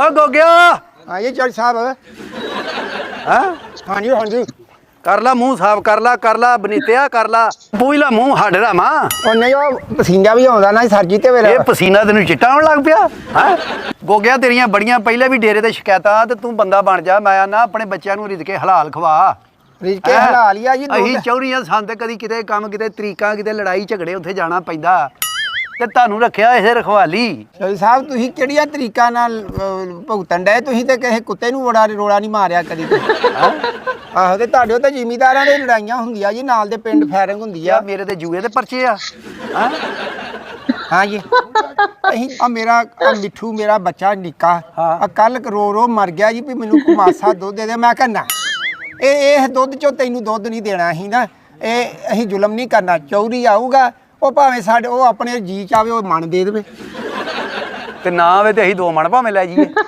ਓ ਗੋਗਿਆ ਹਾਂ ਜੀ ਜੱਜ ਸਾਹਿਬ। ਹਾਂ? ਹਾਂਜੀ ਹਾਂਜੀ। ਕਰ ਲਾ ਮੂੰਹ ਸਾਫ਼ ਕਰ ਲਾ ਕਰ ਲਾ ਬਨੀਤਿਆ ਕਰ ਲਾ। ਪੂਜ ਲਾ ਮੂੰਹ ਹੱਡ ਰਾਮਾ ਉਹ ਨਹੀਂ ਉਹ ਪਸੀਨਾ ਵੀ ਆਉਂਦਾ ਨਾ ਸਰਜੀ ਤੇ ਵੇਲੇ। ਇਹ ਪਸੀਨਾ ਤੈਨੂੰ ਚਿੱਟਾ ਆਉਣ ਲੱਗ ਪਿਆ ਹੈ? ਗੋਗਿਆ ਤੇਰੀਆਂ ਬੜੀਆਂ ਪਹਿਲੇ ਵੀ ਡੇਰੇ ਤੇ ਸ਼ਿਕਾਇਤਾਂ ਤੇ ਤੂੰ ਬੰਦਾ ਬਣ ਜਾ ਮੈਂ ਨਾ ਆਪਣੇ ਬੱਚਿਆਂ ਨੂੰ ਰਿਜ਼ਕੇ ਹਲਾਲ ਖਵਾ। ਰਿਜ ਕੇ ਹੈਂ? ਲਿਆ ਜੀ ਅਸੀਂ ਚੌਰੀਆਂ ਸੰਦ ਕਦੀ ਕਿਤੇ ਕੰਮ ਕਿਤੇ ਤਰੀਕਾਂ ਕਿਤੇ ਲੜਾਈ ਝਗੜੇ ਉੱਥੇ ਜਾਣਾ ਪੈਂਦਾ। ਤੇ ਤੁਹਾਨੂੰ ਰੱਖਿਆ ਇਹ ਰਖਵਾਲੀ। ਜੱਜ ਸਾਹਿਬ ਤੁਸੀਂ ਕਿਹੜੀਆਂ ਤਰੀਕਾ ਨਾਲ ਅਹ, ਭੁਗਤਣ ਡਏ? ਤੁਸੀਂ ਤੇ ਕਿਸੇ ਕੁੱਤੇ ਨੂੰ ਵੜਾ ਰੋੜਾ ਨਹੀਂ ਮਾਰਿਆ ਕਦੀ ਤੇ ਆਹੋ ਤੇ ਤੁਹਾਡੇ ਤੇ ਜ਼ਿਮੀਦਾਰਾਂ ਦੇ ਲੜਾਈਆਂ ਹੁੰਦੀਆਂ ਜੀ ਨਾਲ ਦੇ ਪਿੰਡ ਫਾਇਰਿੰਗ ਹੁੰਦੀ ਯਾ ਆ ਮੇਰੇ ਤੇ ਜੂਏ ਦੇ ਪਰਚੇ ਆ। ਹੈਂ? ਹਾਂ ਜੀ। ਅਸੀਂ ਆ ਮੇਰਾ ਆਹ ਮਿੱਠੂ ਮੇਰਾ ਬੱਚਾ ਨਿੱਕਾ ਹਾਂ। ਆ ਕੱਲ ਰੋ ਰੋ ਮਰ ਗਿਆ ਜੀ ਵੀ ਮੈਨੂੰ ਕੋਈ ਮਾਸਾ ਦੁੱਧ ਦੇ ਦੇ। ਮੈਂ ਕਿਹਾ ਨਾ ਇਹ ਇਹ ਦੁੱਧ ਚੋਂ ਤੈਨੂੰ ਦੁੱਧ ਨਹੀਂ ਦੇਣਾ ਅਸੀਂ ਨਾ। ਇਹ ਅਸੀਂ ਜ਼ੁਲਮ ਨਹੀਂ ਕਰਨਾ। ਚੌਰੀ ਆਊਗਾ ਉਹ ਭਾਵੇਂ ਸਾਡੇ, ਉਹ ਆਪਣੇ ਜੀ ਚਾਵੇ ਉਹ ਮਨ ਦੇ ਦੇਵੇ। ਤੇ ਨਾ ਆਵੇ ਤੇ ਅਸੀਂ ਦੋ ਮਣ ਭਾਵੇਂ ਲੈ ਜਾਈਏ।